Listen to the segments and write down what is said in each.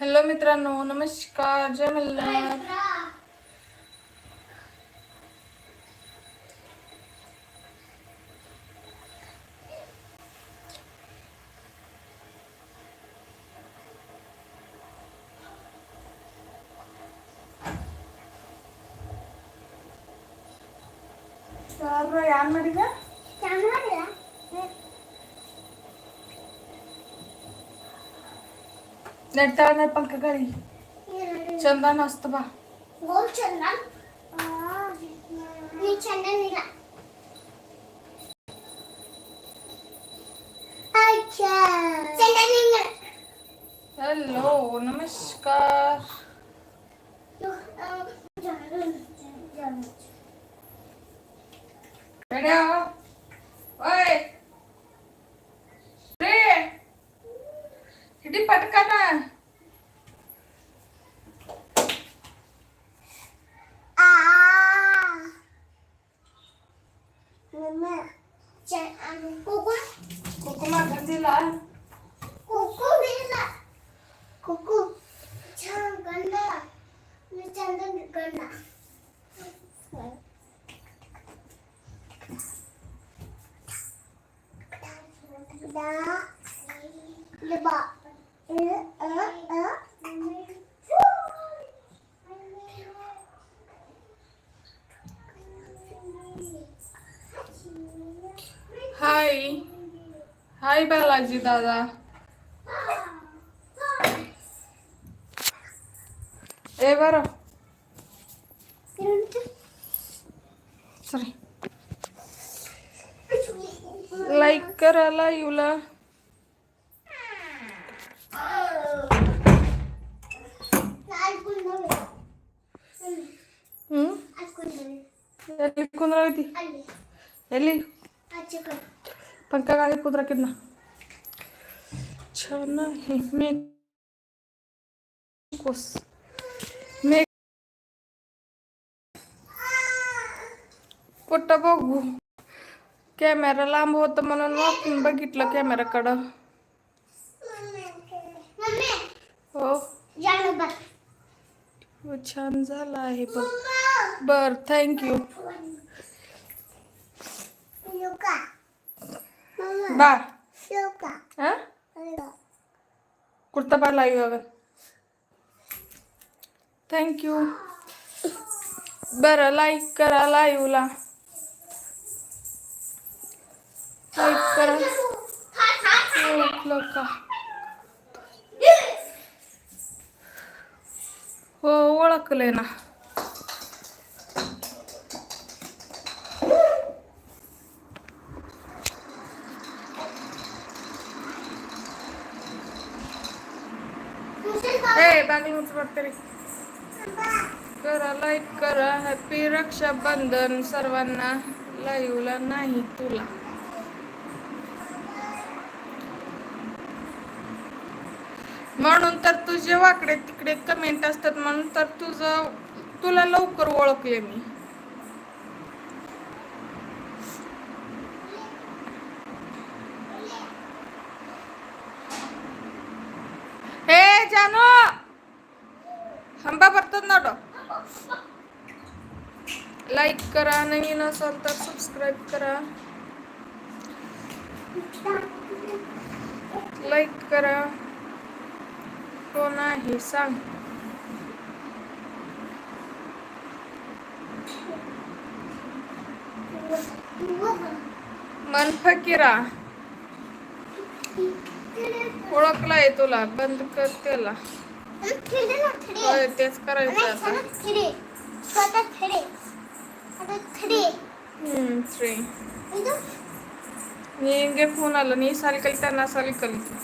Hello मित्रांनो नमस्कार जय मल्हार. ನೆಟ್ಟ ಪಂಕ ಗಾಳಿ ಚಂದನ असत बा गोल चंदन मी चंदन दिला अच्छा चंदन दिला हॅलो नमस्कार रेड्या हाय हाय बालाजी दादा ए बर सॉरी लाईक करा लाईव्हला हम्म? राहती एली पण पंखा गाड़ी कुत्रा कितना? छाना है मैं कोस. मैं कुठं बघू? कॅमेरा लांब होतं म्हणून वाकून बघितलं कॅमेराकडं. हो. छान झाला आहे बघ बर थँक्यू बा. हा? कुर्ता बा लाईव्ह अगं. थँक्यू बरं लाईक करा लाईव्हला लाईक करा. ओळखलं का? हो ओळखलंय ना ए बागी उचलत तरी करा लाईक करा हॅपी रक्षाबंधन सर्वांना लाईव्हला नाही तुला. म्हणून तर तुझे वाकडे तिकडे कमेंट असतात. म्हणून तर तुझं तुला लवकर ओळखले मी. असाल तर सबस्क्राईब करा. लाईक करा. कोण आहे सांग. मन फकीरा. ओळखलाय तुला. बंद कर त्याला. तेच करायचं आता. मी నీకే ఫోన్ అలా నీ సారికి వెళ్తా నా సారికి వెళ్తా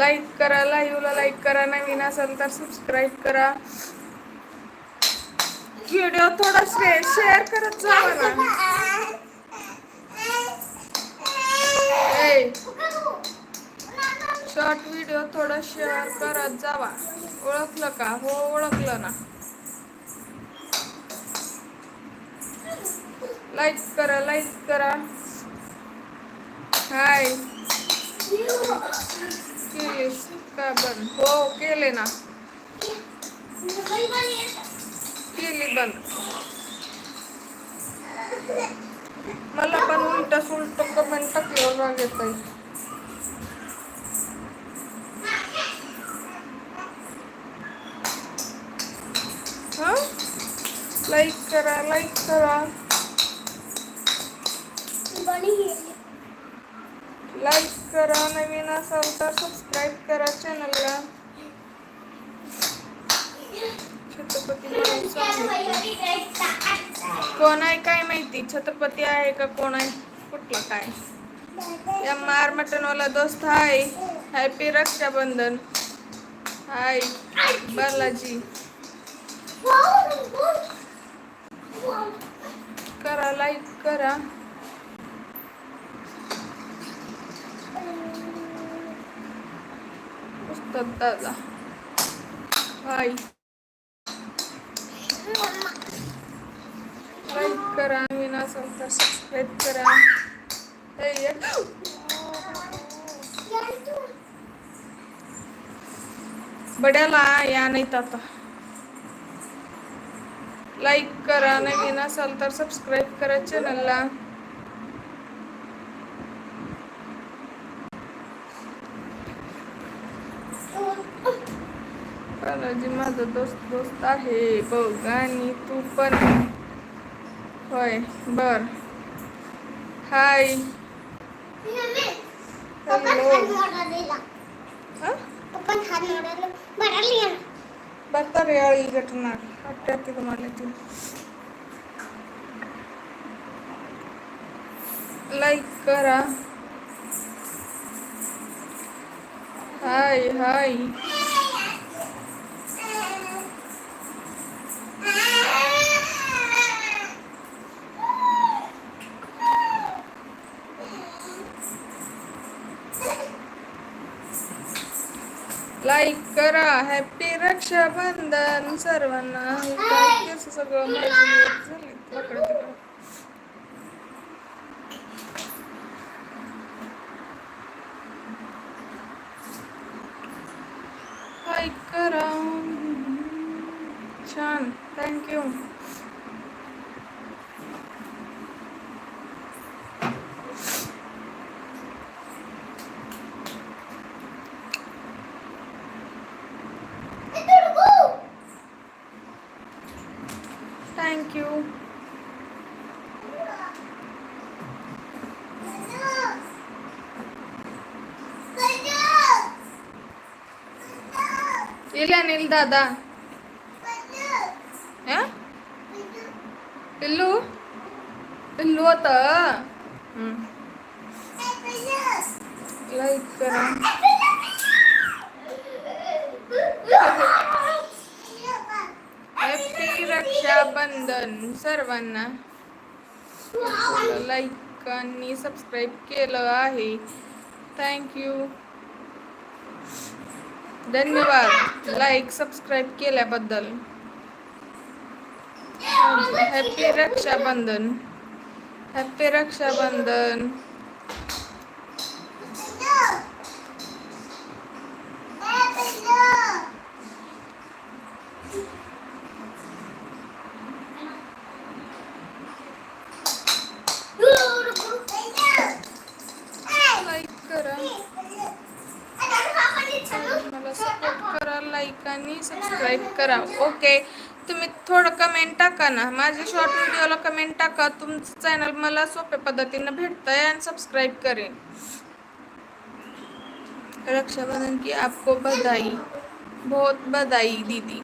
लाईक करा लाईव्हला लाईक करा नवीन असाल तर सबस्क्राईब करा. व्हिडिओ थोडा शेअर करत जावा शॉर्ट व्हिडिओ थोडा शेअर करत जावा. ओळखलं का? हो ओळखलं ना. लाईक करा लाईक करा. हाय केलीस का बंद? हो केले ना. केली बंद. मला पण उलट सुलट कमेंट टाकल्यावर राग येत लाईक करा लाईक करा. लाईक करा नवीन असाल तर सबस्क्राईब करा चॅनलला छत्रपती कोण आहे काय माहिती? छत्रपती आहे का कोण आहे? कुठला काय? एम आर मटनवाला दोस्त hi. Happy Rakshabandhan. Hi Balaji. करा लाईक करा. उस्ताद दादा हाय लाईक करा विना असेल तर सबस्क्राईब करा बड्याला या नाहीत आता लाईक करा नवीन असाल तर सबस्क्राईब करा चॅनलला बालाजी माझा दोस्त दोस्त आहे. बघ आणि तू पण होय बर. हाय हा? बरं याळी घटना. वाटते तुम्हाला ती. लाईक करा. हाय हाय लाईक करा हॅपी रक्षाबंधन सर्वांना. सगळं झाले वाकडं Shan, thank you. Thank you. ಇಲ್ಲ Dada. चालू होत लाईक करा रक्षाबंधन सर्वांना. लाईक आणि सबस्क्राईब केलं आहे. थँक्यू धन्यवाद. लाईक सबस्क्राईब केल्याबद्दल. Happy Rakshabandhan happy Rakshabandhan like करा. मला सपोर्ट करा लाईक आणि सबस्क्राईब करा. ओके तुम्ही थोडं कमेंट टाका ना. माझे शॉर्ट व्हिडिओला कमेंट टाका. तुमचं चॅनल मला सोप्या पद्धतीनं भेटतंय आणि सबस्क्राईब करेन. रक्षाबंधन की आपको बधाई. बहुत बधाई दीदी.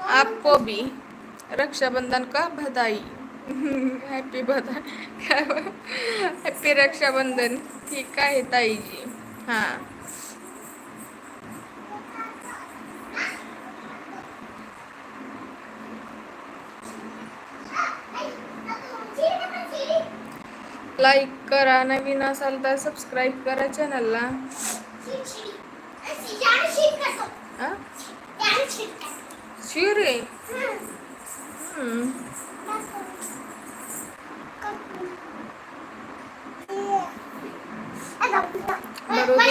आपको भी रक्षाबंधन का बधाई. हॅपी बधाई. हॅपी रक्षाबंधन. ठीक आहे ताईजी. हां. लाईक करा नवीन असाल तर सबस्क्राईब करा चॅनलला शिरे बरोबर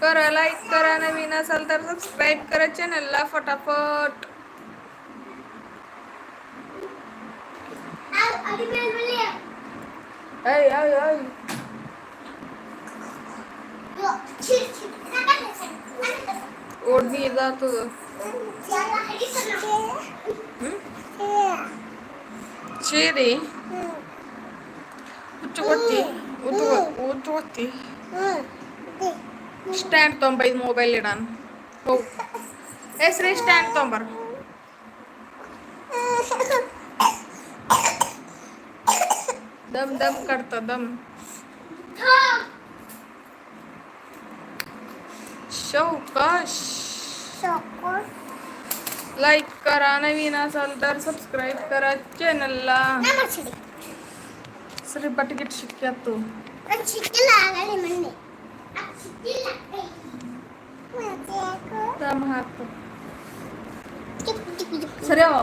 करा लाईक करा नवीन असाल तर सबस्क्राईब करा चॅनलला फटाफट. आधी मी बोलली ऐ ऐ ऐ छिर छिर नका नका ओढणी जातो त्याला हरी चेरी ಉಚ್ಚುಗೊತ್ತಿ ಉದ್ದು ಉಚ್ಚುಗೊತ್ತಿ ಸ್ಟ್ಯಾಂಡ್ ತೊಂಬೈದು ಮೊಬೈಲ್ ಇಡಾನ ಹೋಗು ಹೆಸ್ರಿ ಸ್ಟ್ಯಾಂಡ್ ತೊಂಬರ್ दम दम करतं दम. शौकश. लाईक करा नवीन असाल तर सबस्क्राईब करा चॅनलला श्री पटकिट शिक्या तू. दम हात. सरे हो.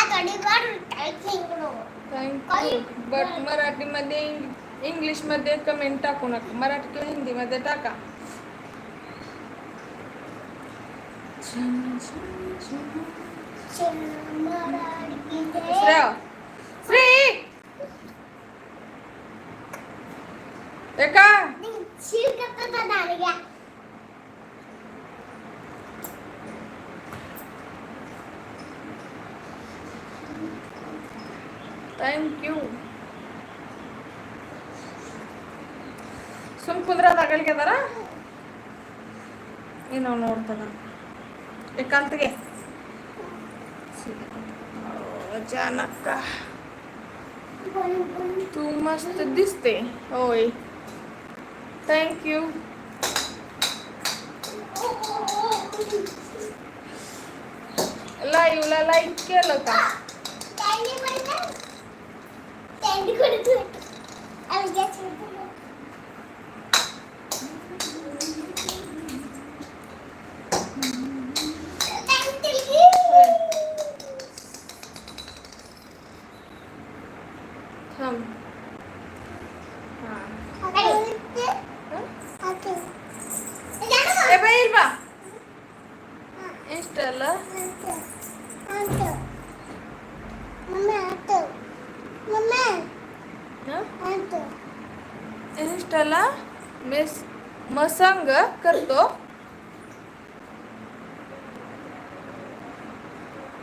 बट मराठीमध्ये इंग्लिशमध्ये कमेंट टाकू नका. मराठी किंवा हिंदीमध्ये टाका. श्रेया श्री! एका ಥ್ಯಾಂಕ್ ಯು ಸುಮ್ ಕುಂದ್ರ ತಗೊಳ್ಕೆದಾರ ಏನೋ ನೋಡ್ತಾರ ಏಕಾಂತಿಗೆ अचानक तू मस्त दिसते होय थँक्यू लाईव्हला लाईक केलं का and we couldn't do it. I was just.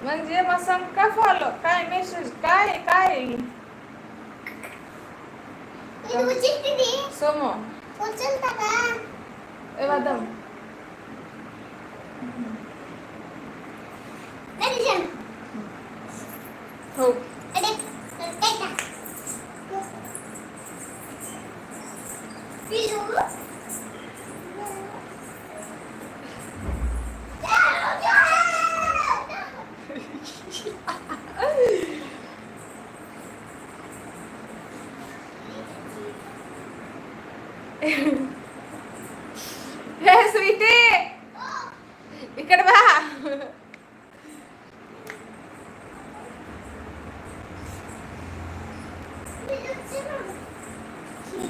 म्हणजे मसंग का फॉलो काय मेसेज काय काय? समो. ए वादम.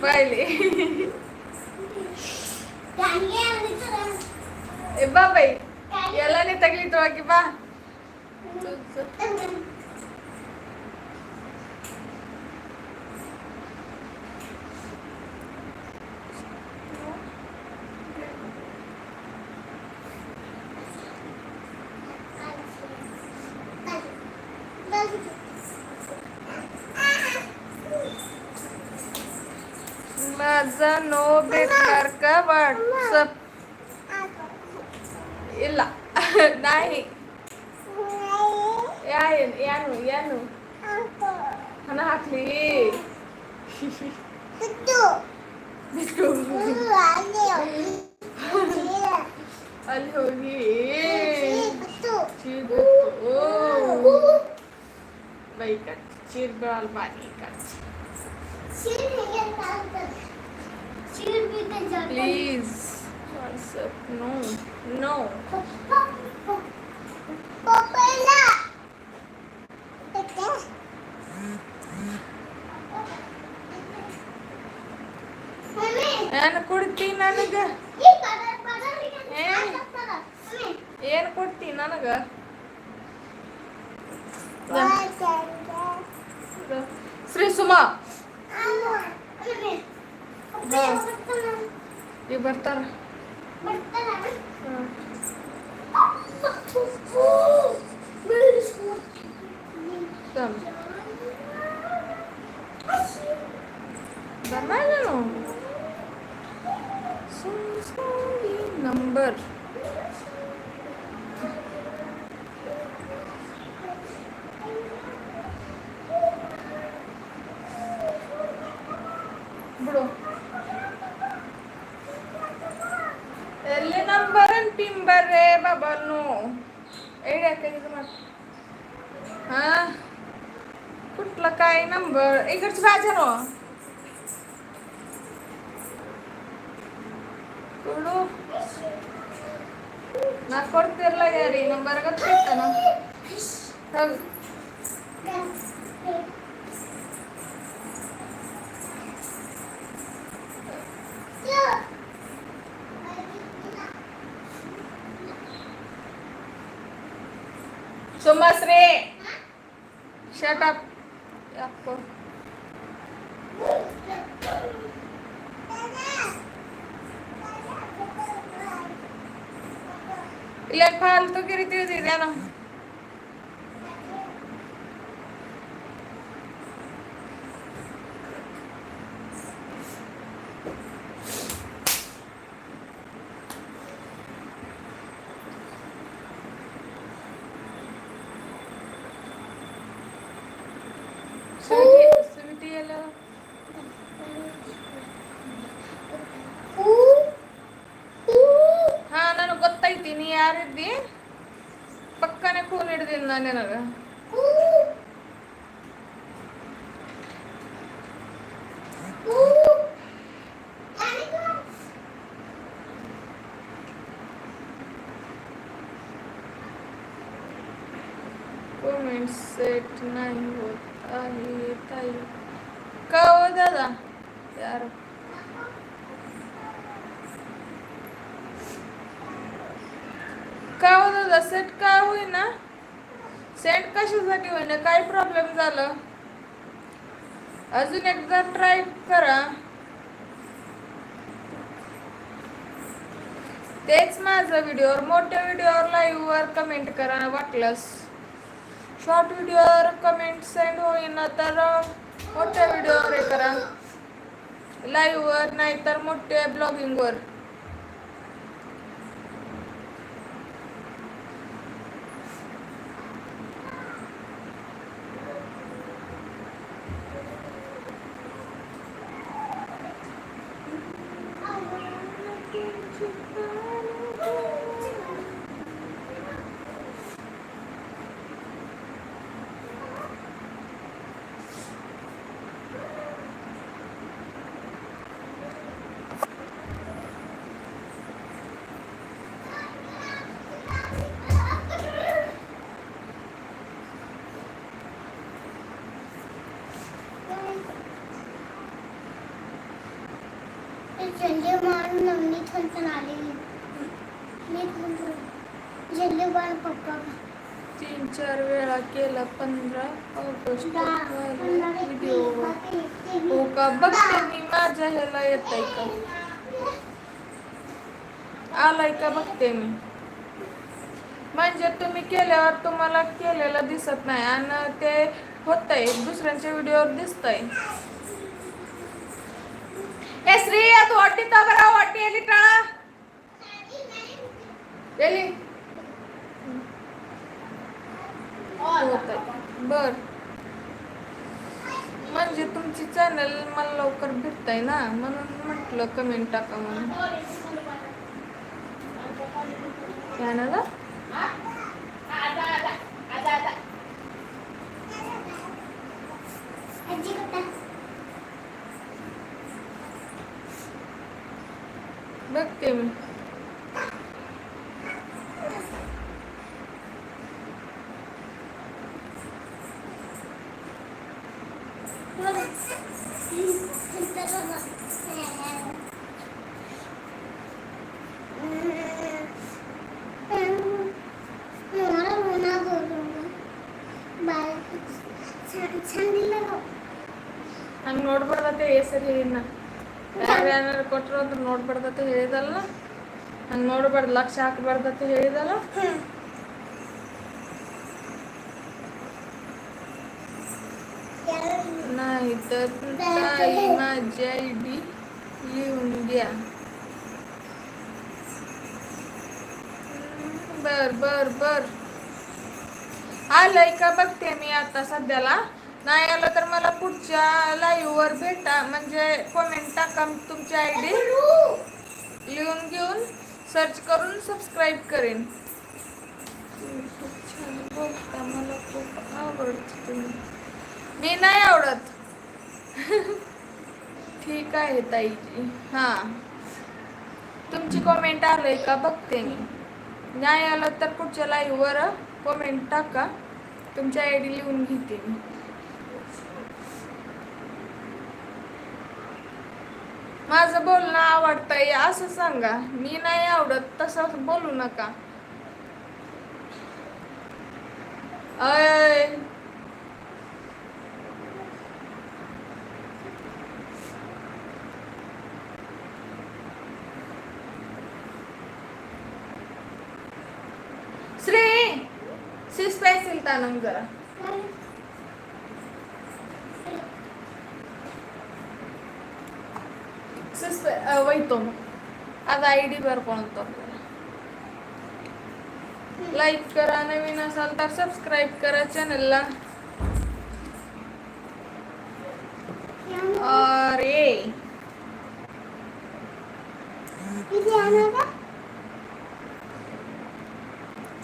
ಬಾಯ್ಲಿ ಬಾ ಬೈ. ಎಲ್ಲನೇ ತಗಲಿತ್ತು ಹೋಗಿ ಬಾ. आली होगी चिर ओ बाई का चिर गळाल पाणी का ಕೊಡ್ತಿ ನನಗ? ಏನ್ ಕೊಡ್ತಿ ನನಗ? ಶ್ರೀ ಸುಮಾ. ಬರ್ತಾರ? सुमश्री शट अप आपको इलेक्ट्रॉन तो गिरी थी ना. ಯಾರಿದ್ದಿ ಪಕ್ಕನೆ ಕೂನ್ ಹಿಡ್ದಿಲ್ಲ ನಾನು व्हिडिओवर मोठ्या व्हिडिओवर लाईव्हवर कमेंट करा वाटलंस. शॉर्ट व्हिडिओवर कमेंट सेंड होईना तर मोठ्या व्हिडिओवर हे करा. लाईव्हवर नाहीतर मोठ्या ब्लॉगिंगवर झेंडे मारून मी थंतन आलेली मी पप्पा. तीन चार वेळा केला पंधरा ऑगस्ट व्हिडिओ हो का? बघते मी माझ्या ह्याला येत आहे का? आलाय का? बघते मी. म्हणजे तुम्ही केल्यावर तुम्हाला केलेलं दिसत नाही आणि ते होतंय. दुसऱ्यांच्या व्हिडिओवर दिसतंय. ए श्री तू वाटी बरं वाटी एली टाळा. एली होतंय बर. म्हणजे तुमची चॅनल मला लवकर भेटतंय ना म्हणून म्हटलं कमेंट टाका म्हणून. काय ना गं? आजी. कुठं बघते ಹಂಗೆ ನೋಡ್ಬಾರ್ದು ಲಕ್ಷ ಹಾಕ್ಬಾರ್ದತ್ತೆ ಹೇಳಿದಲ್ಲ नाही तर ताई माझी आय डी लिहून घ्या बर बर बर आलंय का बघते मी आता सध्याला नाही आलं तर मला पुढच्या लाईव्ह वर भेटा म्हणजे कमेंट टाका तुमची आय डी लिहून घेऊन सर्च करून सबस्क्राईब करेन. खूप छान बोलता मला खूप आवडते तुम्ही. मी नाही आवडत. ठीक आहे ताईजी हां. तुमची कमेंट आलंय का? बघते मी. नाही आलं तर पुढच्या लाईव्हवर कमेंट टाका. तुमची आय डी लिहून घेते मी. माझं बोलणं आवडतंय असं सांगा. मी नाही आवडत तसं बोलू नका. अय. श्री सी स्पेसिल तानम जरा. मग आता आय डी कोणतो लाईक करा नवीन असाल तर सबस्क्राईब करा चॅनलला अरे.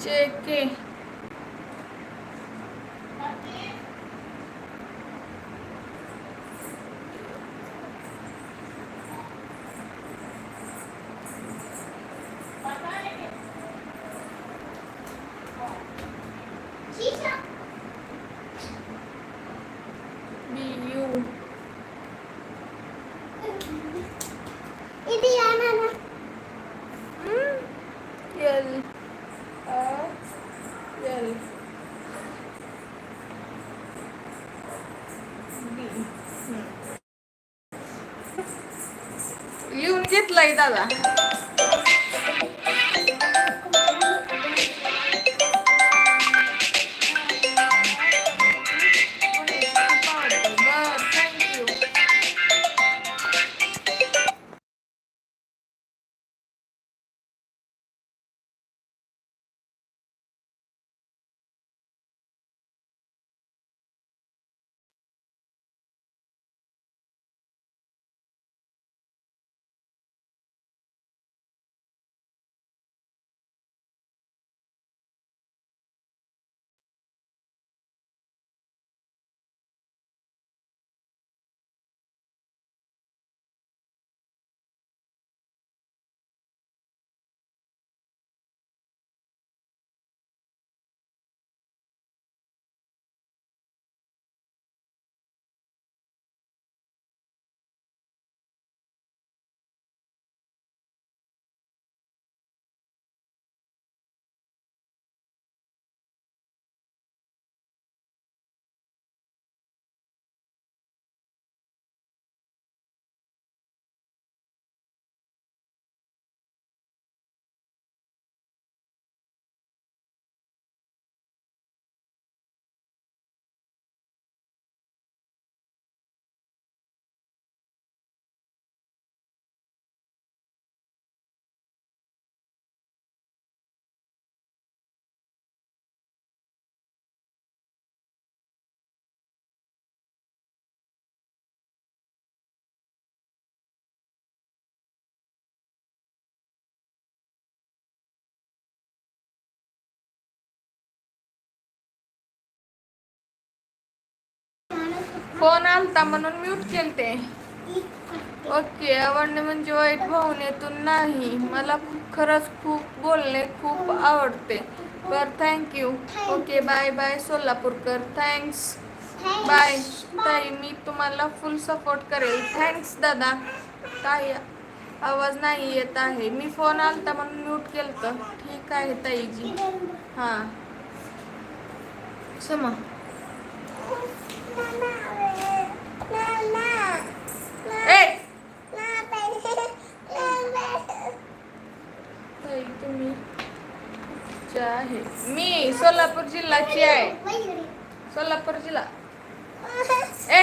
चेक लिहून घेतलंय दादा फोन आलता म्हणून म्यूट केलते. ओके आवडणे म्हणजे वाईट भावनेतून नाही. मला खरंच खूप बोलणे खूप आवडते. बर thank you okay bye bye Solapurkar. Thanks bye ताई मी तुम्हाला फुल सपोर्ट करेल. थँक्स दादा. ताई आवाज नाही येत आहे. मी फोन आलता म्हणून म्यूट केलं ठीक आहे ताईजी. हां. समा. मी सोलापूर जिल्ह्याची आहे सोलापूर जिल्हा ए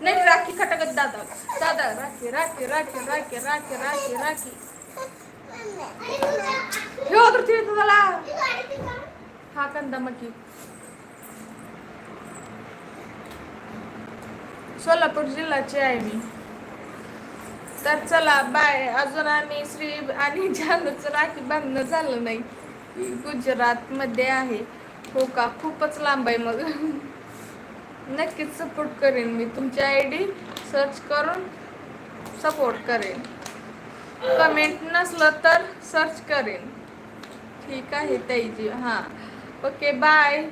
नाही राखी खटकत दादा दादा राखी राखी राखी राखी राखी राखी राखी तर ठेव तुम्हाला हा कंदा मकी सोलापूर जिल्ह्याची आहे मी. तर चला बाय अजून आम्ही श्री आणि जानूचं राखी बांधणं झालं नाही गुजरातमध्ये आहे. हो का? खूपच लांब आहे मग. नक्कीच सपोर्ट करेन मी तुमची आय डी सर्च करून सपोर्ट करेन. कमेंट नसलं तर सर्च करेन. ठीक आहे ताईजी. हां. Okay bye